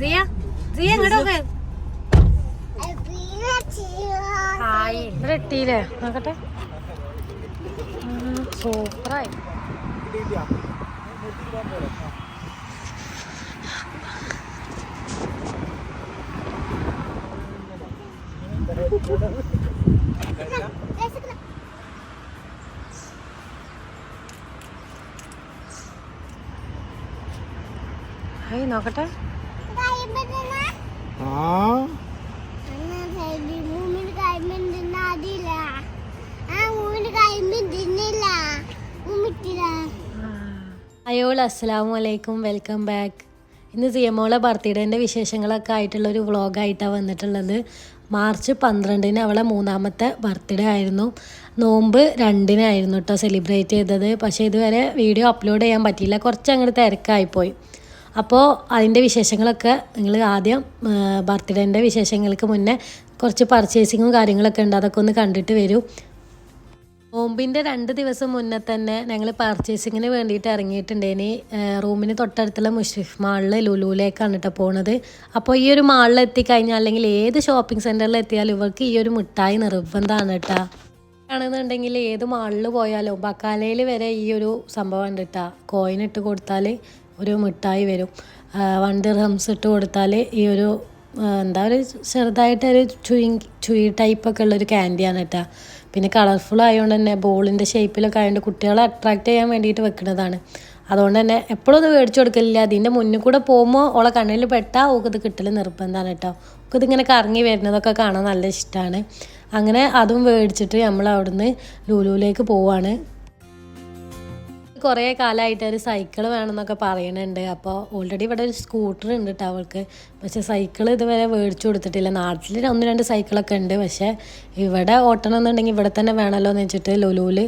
സിയ സിയ ഇവിടെ എത്തിയില്ലേ നോക്കട്ടെ. സൂപ്പറായി. നോക്കട്ടെ. അയോൾ അസ്സലാമു അലൈക്കും. Welcome back. ഇന്ന് സിയമോളെ ബർത്ത്ഡേന്റെ വിശേഷങ്ങളൊക്കെ ആയിട്ടുള്ള ഒരു വ്ളോഗായിട്ടാണ് വന്നിട്ടുള്ളത്. മാർച്ച് പന്ത്രണ്ടിന് അവളെ മൂന്നാമത്തെ ബർത്ത്ഡേ ആയിരുന്നു. നോമ്പ് രണ്ടിനായിരുന്നു കേട്ടോ സെലിബ്രേറ്റ് ചെയ്തത്. പക്ഷേ ഇതുവരെ വീഡിയോ അപ്ലോഡ് ചെയ്യാൻ പറ്റിയില്ല. കുറച്ച് അങ്ങോട്ട് തിരക്കായിപ്പോയി. അപ്പോൾ അതിന്റെ വിശേഷങ്ങളൊക്കെ നിങ്ങൾ ആദ്യം ബർത്ത്ഡേന്റെ വിശേഷങ്ങൾക്ക് മുന്നേ കുറച്ച് പർച്ചേസിങ്ങും കാര്യങ്ങളൊക്കെ ഉണ്ട്. അതൊക്കെ ഒന്ന് കണ്ടിട്ട് വരൂ. നോമ്പിന്റെ രണ്ട് ദിവസം മുന്നേ തന്നെ ഞങ്ങൾ പർച്ചേസിങ്ങിന് വേണ്ടിയിട്ട് ഇറങ്ങിയിട്ടുണ്ടേനി റൂമിന് തൊട്ടടുത്തുള്ള മുഷ്രിഫ് മാളിൽ ലുലുവിലേക്കാണ് കേട്ടോ പോണത്. അപ്പോൾ ഈ ഒരു മാളിൽ എത്തിക്കഴിഞ്ഞാൽ അല്ലെങ്കിൽ ഏത് ഷോപ്പിംഗ് സെന്ററിൽ എത്തിയാലും ഇവർക്ക് ഈ ഒരു മിഠായി നിർബന്ധമാണ് കേട്ടോ ആണെന്നുണ്ടെങ്കിൽ ഏത് മാളിൽ പോയാലും ബക്കാലയിൽ വരെ ഈ ഒരു സംഭവം ഉണ്ട് കേട്ടോ കോയിൻ ഇട്ട് കൊടുത്താൽ ഒരു മിഠായി വരും. വൺ ദിർഹംസ് ഇട്ട് കൊടുത്താൽ ഈ ഒരു എന്താ ഒരു ചെറുതായിട്ടൊരു ചുയി ചുയി ടൈപ്പൊക്കെ ഉള്ളൊരു ക്യാൻഡിയാണ് കേട്ടോ പിന്നെ കളർഫുൾ ആയതുകൊണ്ട് തന്നെ ബോളിന്റെ ഷേപ്പിലൊക്കെ ആയതുകൊണ്ട് കുട്ടികളെ അട്രാക്ട് ചെയ്യാൻ വേണ്ടിയിട്ട് വെക്കുന്നതാണ് അതുകൊണ്ട് തന്നെ എപ്പോഴും അത് മേടിച്ചു കൊടുക്കലില്ല. അതിന്റെ മുന്നിൽ കൂടെ പോകുമ്പോൾ ഓളെ കണ്ണിൽ പെട്ടാൽ ഓക്ക് ഇത് കിട്ടൽ നിർബന്ധമാണ് കേട്ടോ ഓക്ക് ഇതിങ്ങനെ കറങ്ങി വരുന്നതൊക്കെ കാണാൻ നല്ല ഇഷ്ടമാണ് അങ്ങനെ അതും മേടിച്ചിട്ട് നമ്മൾ അവിടുന്ന് ലൂലുവിലേക്ക് പോവാണ്. കുറേ കാലമായിട്ട് ഒരു സൈക്കിൾ വേണമെന്നൊക്കെ പറയുന്നുണ്ട് അപ്പോൾ ഓൾറെഡി ഇവിടെ ഒരു സ്കൂട്ടർ ഉണ്ട് കേട്ടോ അവൾക്ക്. പക്ഷേ സൈക്കിൾ ഇതുവരെ മേടിച്ചു കൊടുത്തിട്ടില്ല. നാട്ടിൽ ഒന്ന് രണ്ട് സൈക്കിളൊക്കെ ഉണ്ട്. പക്ഷേ ഇവിടെ ഓട്ടണം എന്നുണ്ടെങ്കിൽ ഇവിടെ തന്നെ വേണമല്ലോ എന്ന് വെച്ചിട്ട് ലുലുവിൽ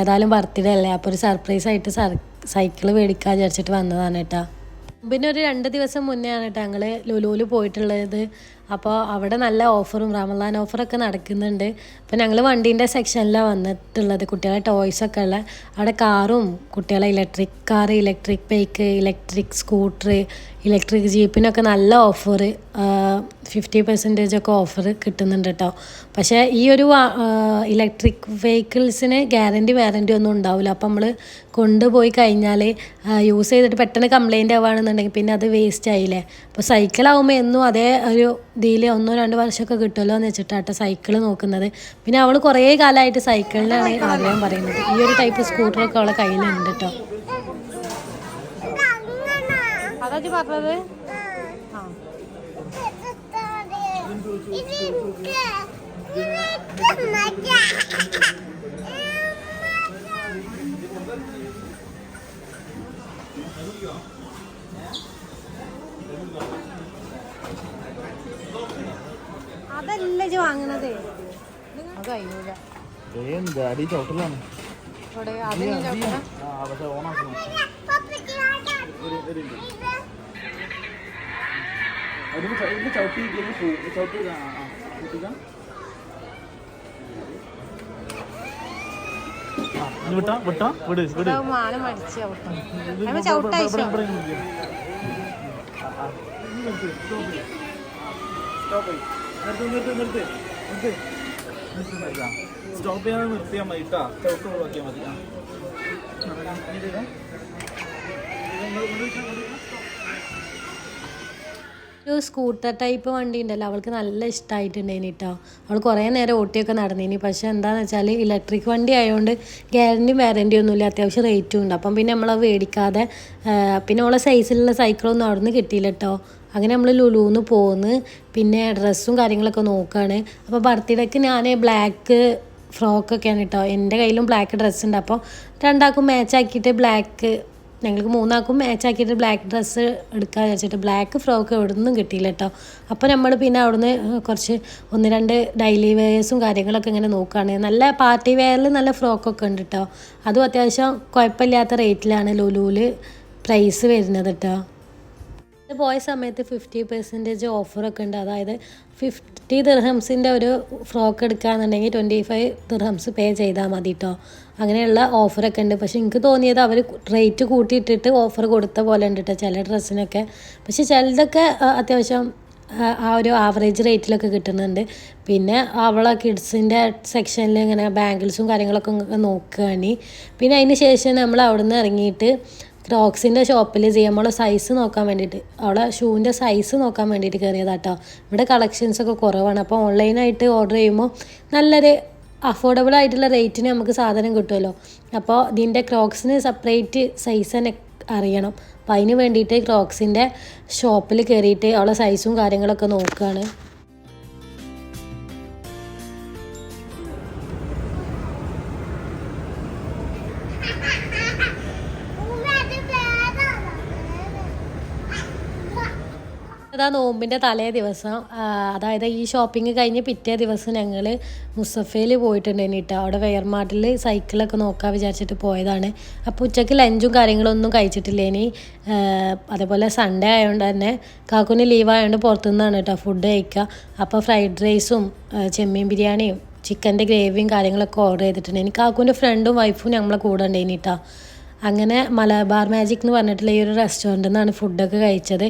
ഏതായാലും ബർത്ത്ഡേ അല്ലേ? അപ്പോൾ ഒരു സർപ്രൈസ് ആയിട്ട് സൈക്കിൾ മേടിക്കാൻ വിചാരിച്ചിട്ട് വന്നതാണ് കേട്ടോ. പിന്നെ ഒരു രണ്ട് ദിവസം മുന്നേ ആണ് കേട്ടോ ഞങ്ങൾ ലുലുവിൽ പോയിട്ടുള്ളത്. അപ്പോൾ അവിടെ നല്ല ഓഫറും റമദാൻ ഓഫറൊക്കെ നടക്കുന്നുണ്ട്. അപ്പോൾ ഞങ്ങൾ വണ്ടീന്റെ സെക്ഷനിലാണ് വന്നിട്ടുള്ളത്. കുട്ടികളെ ടോയ്സൊക്കെ ഉള്ള. അവിടെ കാറും കുട്ടികളെ electric car electric bike electric scooter electric ജീപ്പിനൊക്കെ നല്ല ഓഫർ ഫിഫ്റ്റി പെർസെന്റേജ് ഒക്കെ ഓഫർ കിട്ടുന്നുണ്ട് കേട്ടോ പക്ഷേ ഈ ഒരു ഇലക്ട്രിക് വെഹിക്കിൾസിന് ഗ്യാരണ്ടി വാറണ്ടി ഒന്നും ഉണ്ടാവില്ല അപ്പം നമ്മൾ കൊണ്ടുപോയി കഴിഞ്ഞാൽ യൂസ് ചെയ്തിട്ട് പെട്ടെന്ന് കംപ്ലൈന്റ് ആവുകയാണെന്നുണ്ടെങ്കിൽ പിന്നെ അത് വേസ്റ്റ് ആയില്ലേ? അപ്പോൾ സൈക്കിൾ സൈക്കിളാവുമ്പോൾ എന്നും അതേ ഒരു ഇതിൽ ഒന്നോ രണ്ടോ വർഷമൊക്കെ കിട്ടുമല്ലോ എന്ന് വെച്ചിട്ടാട്ടോ സൈക്കിൾ നോക്കുന്നത്. പിന്നെ അവൾ കുറേ കാലമായിട്ട് സൈക്കിളിനാണ് ആഗ്രഹം പറയുന്നത്. ഈ ഒരു ടൈപ്പ് സ്കൂട്ടറൊക്കെ അവളെ കയ്യിലുണ്ട് കേട്ടോ അതാ പറഞ്ഞത്? ആ. അതല്ല ഇജ്ജ് വാങ്ങണത്. അത് കഴിയൂല. അടി ചോട്ടലാണ്. ഇവിടെ അത് ഞാൻ ചോദിക്കണം ആ പക്ഷെ ഓണാക്കണം അതിന് ച- ഇതിന് ചവിട്ടി ചവിട്ടി ആ, ആ, ചവിട്ടിക്കാം. വിട്ടാ വിട്ടാ വിട് വിട് മാന മടിച്ച് ചവിട്ടും ഇത് അതിന് ഇവിടെ- ചവിട്ടയച്ചോ ഇവിടെ- ഇവിടെ ഇങ്ങനെ ഇരിക്ക്. ആ, ആ. ഇനി നിർത്ത്, stop ചെയ്യ്. Stop ചെയ്യ്. നിർത്ത്, നിർത്ത്, നിർത്ത്, നിർത്ത്. നിർത്ത്, നിർത്ത്. ആ. സ്റ്റോപ്പ് ചെയ്യാതെ നിർത്തിയാൽ മതി കേട്ടാ ചവിട്ട് ഒഴിവാക്കിയാൽ മതി ഒരു സ്കൂട്ടർ ടൈപ്പ് വണ്ടി ഉണ്ടല്ലോ അവൾക്ക് നല്ല ഇഷ്ടമായിട്ടുണ്ടേനി കേട്ടോ അവൾ കുറേ നേരം ഓട്ടിയൊക്കെ നടന്നേനി. പക്ഷെ എന്താണെന്ന് വെച്ചാൽ ഇലക്ട്രിക് വണ്ടി ആയതുകൊണ്ട് ഗ്യാരണ്ടിയും വാറന്റിയും ഒന്നുമില്ല. അത്യാവശ്യം റേറ്റും ഉണ്ട്. അപ്പം പിന്നെ നമ്മളത് മേടിക്കാതെ പിന്നെ അവളെ സൈസിലുള്ള സൈക്കിളൊന്നും അവിടെ നിന്ന് കിട്ടിയില്ല കേട്ടോ അങ്ങനെ നമ്മൾ ലുലുന്ന് പോന്ന് പിന്നെ ഡ്രസ്സും കാര്യങ്ങളൊക്കെ നോക്കുകയാണ് അപ്പോൾ ബർത്ത്ഡേക്ക് ഞാൻ ബ്ലാക്ക് ഫ്രോക്കൊക്കെയാണ് കേട്ടോ എന്റെ കയ്യിലും ബ്ലാക്ക് ഡ്രസ്സ് ഉണ്ട്. അപ്പോൾ രണ്ടാൾക്കും മാച്ച് ആക്കിയിട്ട് ബ്ലാക്ക് ഞങ്ങൾക്ക് മൂന്നാൾക്കും മാച്ച് ആക്കിയിട്ട് ബ്ലാക്ക് ഡ്രസ്സ് എടുക്കാൻ വെച്ചിട്ട് ബ്ലാക്ക് ഫ്രോക്ക് എവിടെ നിന്നും കിട്ടിയില്ല കേട്ടോ അപ്പോൾ നമ്മൾ പിന്നെ അവിടുന്ന് കുറച്ച് ഒന്ന് രണ്ട് ഡെയിലി വെയേഴ്സും കാര്യങ്ങളൊക്കെ ഇങ്ങനെ നോക്കുകയാണ് നല്ല പാർട്ടി വെയറിൽ നല്ല ഫ്രോക്കൊക്കെ ഉണ്ട് കേട്ടോ അതും അത്യാവശ്യം കുഴപ്പമില്ലാത്ത റേറ്റിലാണ് ലുലുവിൽ പ്രൈസ് വരുന്നത് കേട്ടോ ഇത് പോയ സമയത്ത് ഫിഫ്റ്റി പെർസെന്റേജ് ഓഫറൊക്കെ ഉണ്ട്. അതായത് ഫിഫ്റ്റി ദിർഹംസിന്റെ ഒരു ഫ്രോക്ക് എടുക്കുകയാണെന്നുണ്ടെങ്കിൽ ട്വന്റി ഫൈവ് ദിർഹംസ് പേ ചെയ്താൽ മതി കേട്ടോ അങ്ങനെയുള്ള ഓഫറൊക്കെ ഉണ്ട്. പക്ഷെ എനിക്ക് തോന്നിയത് അവർ റേറ്റ് കൂട്ടിയിട്ടിട്ട് ഓഫർ കൊടുത്ത പോലെ ഉണ്ട് കേട്ടോ ചില ഡ്രസ്സിനൊക്കെ. പക്ഷെ ചിലതൊക്കെ അത്യാവശ്യം ആ, ഒരു ആവറേജ് റേറ്റിലൊക്കെ കിട്ടുന്നുണ്ട്. പിന്നെ അവളെ കിഡ്സിന്റെ സെക്ഷനിൽ ഇങ്ങനെ ബാങ്കിൾസും കാര്യങ്ങളൊക്കെ നോക്കുകയാണ് പിന്നെ അതിന് ശേഷം നമ്മൾ അവിടെ നിന്ന് ഇറങ്ങിയിട്ട് ക്രോക്സിന്റെ ഷോപ്പിൽ ചെയ്യുമ്പോൾ സൈസ് നോക്കാൻ വേണ്ടിയിട്ട്. അവിടെ ഷൂവിന്റെ സൈസ് നോക്കാൻ വേണ്ടിയിട്ട് കയറിയതാട്ടോ ഇവിടെ കളക്ഷൻസ് ഒക്കെ കുറവാണ്. അപ്പോൾ ഓൺലൈനായിട്ട് ഓർഡർ ചെയ്യുമ്പോൾ നല്ലൊരു അഫോർഡബിൾ ആയിട്ടുള്ള റേറ്റിന് നമുക്ക് സാധനം കിട്ടുമല്ലോ. അപ്പോൾ ഇതിന്റെ ക്രോക്സിന് സെപ്പറേറ്റ് സൈസ് തന്നെ അറിയണം. അപ്പോൾ അതിന് വേണ്ടിയിട്ട് ക്രോക്സിന്റെ ഷോപ്പിൽ കയറിയിട്ട് അവളെ സൈസും കാര്യങ്ങളൊക്കെ നോക്കുകയാണ് നോമ്പിന്റെ തലേ ദിവസം അതായത് ഈ ഷോപ്പിംഗ് കഴിഞ്ഞ് പിറ്റേ ദിവസം ഞങ്ങൾ മുസഫയിൽ പോയിട്ടുണ്ടായിരുന്നു കേട്ടോ അവിടെ വെയർമാർട്ടിൽ സൈക്കിളൊക്കെ നോക്കാൻ വിചാരിച്ചിട്ട് പോയതാണ്. അപ്പോൾ ഉച്ചയ്ക്ക് ലഞ്ചും കാര്യങ്ങളൊന്നും കഴിച്ചിട്ടില്ല ഇനി അതേപോലെ സൺഡേ ആയതുകൊണ്ട് തന്നെ കാക്കുന് ലീവ് ആയതുകൊണ്ട് പുറത്തുനിന്നാണ് കേട്ടോ ഫുഡ് കഴിക്കുക അപ്പോൾ ഫ്രൈഡ് റൈസും ചെമ്മീൻ ബിരിയാണിയും ചിക്കന്റെ ഗ്രേവിയും കാര്യങ്ങളൊക്കെ ഓർഡർ ചെയ്തിട്ടുണ്ട് എനിക്ക് കാക്കുവിന്റെ ഫ്രണ്ടും വൈഫും നമ്മളെ കൂടെ ഉണ്ടായിന് കേട്ടോ അങ്ങനെ മലബാർ മാജിക് എന്ന് പറഞ്ഞിട്ടുള്ള ഈ ഒരു റെസ്റ്റോറന്റിൽ നിന്നാണ് ഫുഡൊക്കെ കഴിച്ചത്.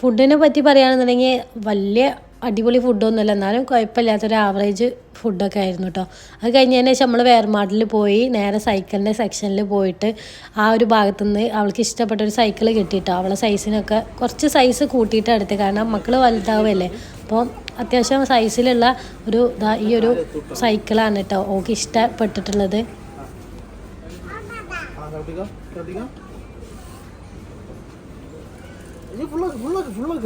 ഫുഡിനെ പറ്റി പറയുകയാണെന്നുണ്ടെങ്കിൽ വലിയ അടിപൊളി ഫുഡൊന്നുമല്ല എന്നാലും കുഴപ്പമില്ലാത്തൊരു ആവറേജ് ഫുഡൊക്കെ ആയിരുന്നു കേട്ടോ അത് കഴിഞ്ഞതിന് ശേഷം നമ്മൾ വേർമാട്ടിൽ പോയി നേരെ സൈക്കിളിന്റെ സെക്ഷനിൽ പോയിട്ട് ആ ഒരു ഭാഗത്തു നിന്ന് അവൾക്ക് ഇഷ്ടപ്പെട്ട ഒരു സൈക്കിൾ കിട്ടിയിട്ടോ അവളെ സൈസിനൊക്കെ കുറച്ച് സൈസ് കൂട്ടിയിട്ട് എടുത്ത്. കാരണം മക്കൾ വലുതാവുമല്ലേ അപ്പോൾ അത്യാവശ്യം സൈസിലുള്ള ഒരു ഈ ഒരു സൈക്കിളാണ് കേട്ടോ ഓക്ക് ഇഷ്ടപ്പെട്ടിട്ടുള്ളത്. ശ്രദ്ധിക്കാം ഫുള്ളാക്ക് ഫുള്ളാക്ക്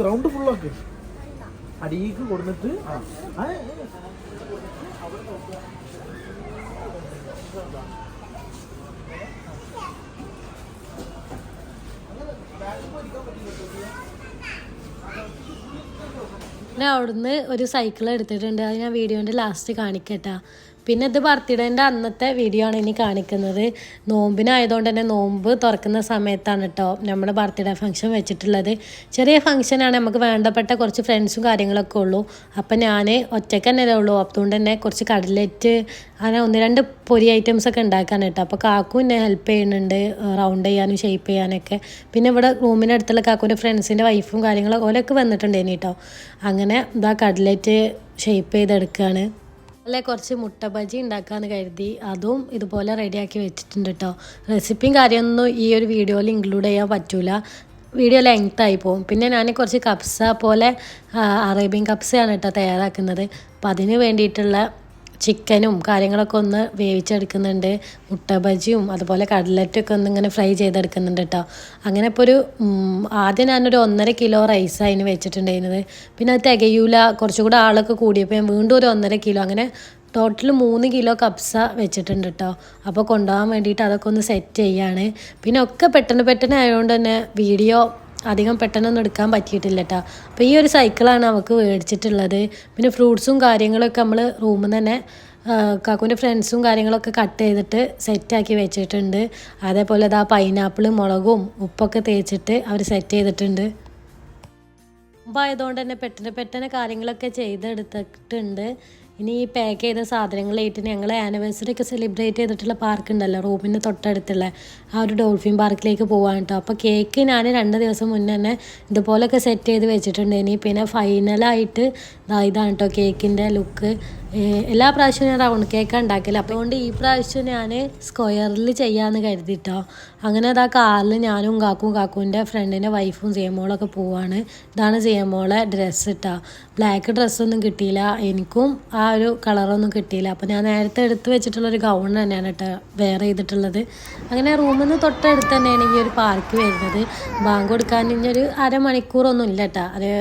കൊടുത്തിട്ട് അവിടുന്ന് ഒരു സൈക്കിൾ എടുത്തിട്ടുണ്ട്. അത് ഞാൻ വീഡിയോന്റെ ലാസ്റ്റ് കാണിക്കട്ടാ. പിന്നെ ഇത് ബർത്ത്ഡേന്റെ അന്നത്തെ വീഡിയോ ആണ് ഇനി കാണിക്കുന്നത്. നോമ്പിനായതുകൊണ്ട് തന്നെ നോമ്പ് തുറക്കുന്ന സമയത്താണ് കേട്ടോ നമ്മൾ ബർത്ത്ഡേ ഫംഗ്ഷൻ വെച്ചിട്ടുള്ളത്. ചെറിയ ഫംഗ്ഷനാണ് നമുക്ക് വേണ്ടപ്പെട്ട കുറച്ച് ഫ്രണ്ട്സും കാര്യങ്ങളൊക്കെ ഉള്ളൂ. അപ്പം ഞാൻ ഒറ്റയ്ക്ക് തന്നെ ഉള്ളൂ. അതുകൊണ്ട് തന്നെ കുറച്ച് കടലറ്റ് അങ്ങനെ ഒന്ന് രണ്ട് പൊരി ഐറ്റംസ് ഒക്കെ ഉണ്ടാക്കാൻ കേട്ടോ അപ്പോൾ കാക്കു എന്നെ ഹെൽപ്പ് ചെയ്യുന്നുണ്ട്. റൗണ്ട് ചെയ്യാനും ഷേപ്പ് ചെയ്യാനൊക്കെ. പിന്നെ ഇവിടെ റൂമിനടുത്തുള്ള കാക്കുവിന്റെ ഫ്രണ്ട്സിന്റെ വൈഫും കാര്യങ്ങളൊക്കെ ഓലൊക്കെ വന്നിട്ടുണ്ടേനി കേട്ടോ അങ്ങനെ ഇതാ കട്ലറ്റ് ഷേപ്പ് ചെയ്തെടുക്കുകയാണ് അല്ലെ കുറച്ച് മുട്ട ബജി ഉണ്ടാക്കാന്ന് കരുതി. അതും ഇതുപോലെ റെഡിയാക്കി വെച്ചിട്ടുണ്ട് കേട്ടോ റെസിപ്പിയും കാര്യമൊന്നും ഈ ഒരു വീഡിയോയിൽ ഇൻക്ലൂഡ് ചെയ്യാൻ പറ്റൂല. വീഡിയോ ആയി പോകും പിന്നെ ഞാൻ കുറച്ച് കപ്സ പോലെ അറേബ്യൻ കപ്സയാണ് കേട്ടോ തയ്യാറാക്കുന്നത്. അപ്പം അതിന് വേണ്ടിയിട്ടുള്ള ചിക്കനും കാര്യങ്ങളൊക്കെ ഒന്ന് വേവിച്ചെടുക്കുന്നുണ്ട്. മുട്ട ബജിയും അതുപോലെ കട്ലറ്റൊക്കെ ഒന്ന് ഇങ്ങനെ ഫ്രൈ ചെയ്തെടുക്കുന്നുണ്ട് കേട്ടോ. അങ്ങനെ ഇപ്പോൾ ഒരു ആദ്യം ഞാനൊരു ഒന്നര കിലോ റൈസ് അതിന് വെച്ചിട്ടുണ്ടായിരുന്നത്. പിന്നെ അത് തികയൂല. കുറച്ചുകൂടെ ആളൊക്കെ കൂടിയപ്പോൾ ഞാൻ വീണ്ടും ഒരു ഒന്നര കിലോ അങ്ങനെ ടോട്ടൽ മൂന്ന് കിലോ കപ്സ വെച്ചിട്ടുണ്ട് കേട്ടോ. അപ്പോൾ കൊണ്ടുപോകാൻ വേണ്ടിയിട്ട് അതൊക്കെ ഒന്ന് സെറ്റ് ചെയ്യാണ്. പിന്നെ ഒക്കെ പെട്ടെന്ന് പെട്ടെന്ന് ആയതുകൊണ്ട് തന്നെ വീഡിയോ അധികം പെട്ടെന്നൊന്നും എടുക്കാൻ പറ്റിയിട്ടില്ല കേട്ടോ അപ്പോൾ ഈ ഒരു സൈക്കിളാണ് അവൾക്ക് മേടിച്ചിട്ടുള്ളത് പിന്നെ ഫ്രൂട്ട്സും കാര്യങ്ങളൊക്കെ നമ്മൾ റൂമിൽ നിന്ന് തന്നെ കാക്കുവിന്റെ ഫ്രണ്ട്സും കാര്യങ്ങളൊക്കെ കട്ട് ചെയ്തിട്ട് സെറ്റാക്കി വെച്ചിട്ടുണ്ട്. അതേപോലെ അത് ആ പൈനാപ്പിൾ മുളകും ഉപ്പൊക്കെ തേച്ചിട്ട് അവർ സെറ്റ് ചെയ്തിട്ടുണ്ട്. അപ്പോൾ ആയതുകൊണ്ട് തന്നെ പെട്ടെന്ന് പെട്ടെന്ന് കാര്യങ്ങളൊക്കെ ചെയ്തെടുത്തിട്ടുണ്ട്. ഇനി ഈ പാക്ക് ചെയ്ത സാധനങ്ങളായിട്ട് ഞങ്ങൾ ആനിവേഴ്സറി ഒക്കെ സെലിബ്രേറ്റ് ചെയ്തിട്ടുള്ള പാർക്ക് ഉണ്ടല്ലോ റൂമിന്റെ തൊട്ടടുത്തുള്ള ആ ഒരു ഡോൾഫിൻ പാർക്കിലേക്ക് പോകാൻ കേട്ടോ അപ്പോൾ കേക്ക് ഞാൻ രണ്ട് ദിവസം മുന്നേ തന്നെ ഇതുപോലൊക്കെ സെറ്റ് ചെയ്ത് വെച്ചിട്ടുണ്ട്. ഇനി പിന്നെ ഫൈനലായിട്ട് ഇതാണ് കേട്ടോ കേക്കിന്റെ ലുക്ക് എല്ലാ പ്രാവശ്യവും ഞാൻ റൗണ്ട് കേക്കാണ് ഉണ്ടാക്കൽ. അപ്പോൾ അതുകൊണ്ട് ഈ പ്രാവശ്യം ഞാൻ സ്ക്വയറിൽ ചെയ്യാമെന്ന് കരുതിട്ടോ അങ്ങനെ അതാ കാറിൽ ഞാനും കാക്കും കാക്കുവിന്റെ ഫ്രണ്ടിന്റെ വൈഫും സിയമോളൊക്കെ പോവാണ്. ഇതാണ് സിയമോളെ ഡ്രസ്സ് ഇട്ടാ ബ്ലാക്ക് ഡ്രസ്സൊന്നും കിട്ടിയില്ല. എനിക്കും ആ ഒരു കളറൊന്നും കിട്ടിയില്ല. അപ്പോൾ ഞാൻ നേരത്തെ എടുത്ത് വെച്ചിട്ടുള്ളൊരു ഗൗൺ തന്നെയാണ് കേട്ടോ വെയർ ചെയ്തിട്ടുള്ളത്. അങ്ങനെ റൂമിൽ നിന്ന് തൊട്ടടുത്ത് തന്നെയാണ് ഈ ഒരു പാർക്ക് വരുന്നത്. ബാങ്ക് കൊടുക്കാൻ ഇനി ഒരു അരമണിക്കൂറൊന്നും ഇല്ല കേട്ടോ. ഒരു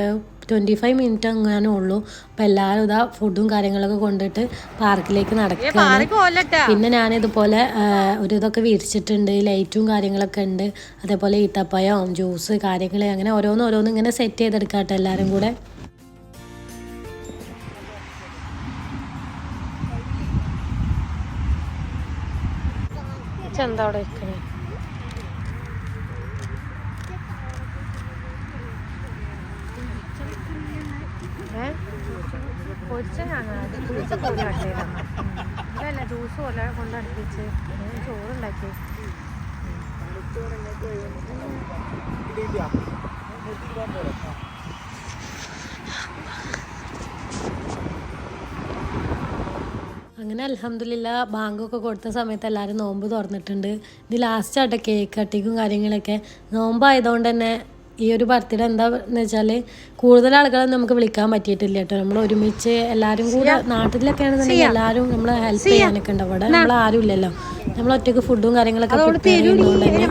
ട്വന്റി ഫൈവ് മിനിറ്റ് എങ്ങാനും ഉള്ളൂ. അപ്പോൾ എല്ലാവരും ഇതാ ഫുഡും കാര്യങ്ങളൊക്കെ കൊണ്ടിട്ട് പാർക്കിലേക്ക് നടക്കുകയാണ്. പിന്നെ ഞാൻ ഇതുപോലെ ഒരു ഇതൊക്കെ വിരിച്ചിട്ടുണ്ട്. ലൈറ്റും കാര്യങ്ങളൊക്കെ ഉണ്ട്. അതേപോലെ ഈത്തപ്പഴം ജ്യൂസ് കാര്യങ്ങൾ അങ്ങനെ ഓരോന്ന് ഓരോന്ന് ഇങ്ങനെ സെറ്റ് ചെയ്തെടുക്കാട്ടെ എല്ലാവരും കൂടെ. എന്താ അവിടെ വെക്കണേ പൊരിച്ചതാണ്? ജ്യൂസ് പോലെ കൊണ്ടടുപ്പിച്ച് ചോറുണ്ടാക്കി. അങ്ങനെ അലഹമില്ല ബാങ്കൊക്കെ കൊടുത്ത സമയത്ത് എല്ലാവരും നോമ്പ് തുറന്നിട്ടുണ്ട്. ഇത് ലാസ്റ്റ് ആട്ടെ കേക്ക് കട്ടിക്കും കാര്യങ്ങളൊക്കെ. നോമ്പായതുകൊണ്ട് തന്നെ ഈ ഒരു ബർത്ത്ഡേ എന്താന്ന് വെച്ചാൽ കൂടുതൽ ആളുകളെ നമുക്ക് വിളിക്കാൻ പറ്റിയിട്ടില്ല കേട്ടോ. നമ്മൾ ഒരുമിച്ച് എല്ലാവരും കൂടെ നാട്ടിലൊക്കെ ആണെന്നുണ്ടെങ്കിൽ എല്ലാവരും നമ്മളെ ഹെൽപ്പ് ചെയ്യാനൊക്കെ ഉണ്ട്. അവിടെ നമ്മൾ ആരും ഇല്ലല്ലോ. നമ്മൾ ഒറ്റയ്ക്ക് ഫുഡും കാര്യങ്ങളൊക്കെ പ്രിപ്പയർ ചെയ്യുന്നതുകൊണ്ട് തന്നെ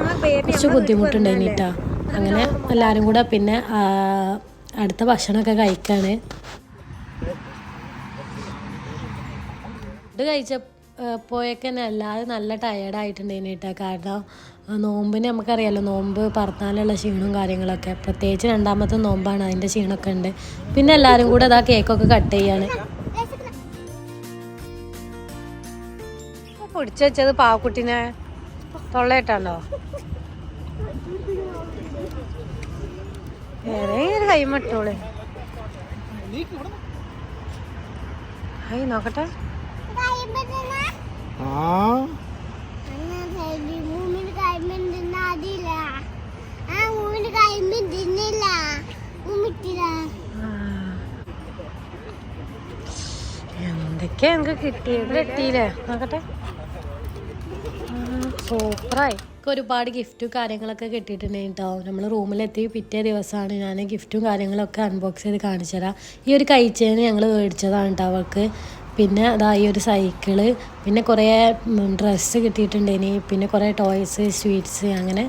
കുറച്ച് ബുദ്ധിമുട്ടുണ്ടായിട്ടാ അങ്ങനെ എല്ലാവരും കൂടെ പിന്നെ അടുത്ത ഭക്ഷണമൊക്കെ കഴിക്കാണ്. ഫുഡ് കഴിച്ച പോയൊക്കെ എല്ലാവരും നല്ല ടയേർഡായിട്ടുണ്ടായിരുന്നു കേട്ടോ കാരണം നോമ്പിന് നമുക്കറിയാലോ നോമ്പ് പറത്താനുള്ള ക്ഷീണവും കാര്യങ്ങളൊക്കെ. പ്രത്യേകിച്ച് രണ്ടാമത്തെ നോമ്പാണ് അതിന്റെ ക്ഷീണമൊക്കെ ഉണ്ട്. പിന്നെ എല്ലാവരും കൂടെ അതാ കേക്കൊക്കെ കട്ട് ചെയ്യാണ്. പൊടിച്ചു വെച്ചത് പാവക്കുട്ടിനെ തൊള്ളയിട്ടാണ്ടോ വേറെ ഒരു കൈമട്ടോളെ നോക്കട്ടെ. ആ. എന്തൊക്കെയാ എനിക്ക് കിട്ടിയത് കിട്ടിയില്ലേ? നോക്കട്ടെ. സൂപ്പറായി. ഒരുപാട് ഗിഫ്റ്റും കാര്യങ്ങളൊക്കെ കിട്ടിയിട്ടുണ്ടെങ്കിൽ കേട്ടോ നമ്മൾ റൂമിലെത്തി പിറ്റേ ദിവസമാണ് ഞാൻ ഗിഫ്റ്റും കാര്യങ്ങളൊക്കെ അൺബോക്സ് ചെയ്ത് കാണിച്ചു തരാം ഈ ഒരു കഴിച്ചതിന് ഞങ്ങൾ മേടിച്ചതാണ് കേട്ടോ അവൾക്ക്. പിന്നെ അതാ ഈ ഒരു സൈക്കിൾ പിന്നെ കുറേ ഡ്രസ്സ് കിട്ടിയിട്ടുണ്ടേനി പിന്നെ കുറേ ടോയ്സ് സ്വീറ്റ്സ് അങ്ങനെ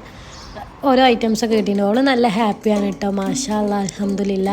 ഓരോ ഐറ്റംസൊക്കെ കിട്ടിയിട്ടുണ്ട്. അവൾ നല്ല ഹാപ്പിയാണ് കേട്ടോ മാഷാ അല്ലാ അലഹമില്ല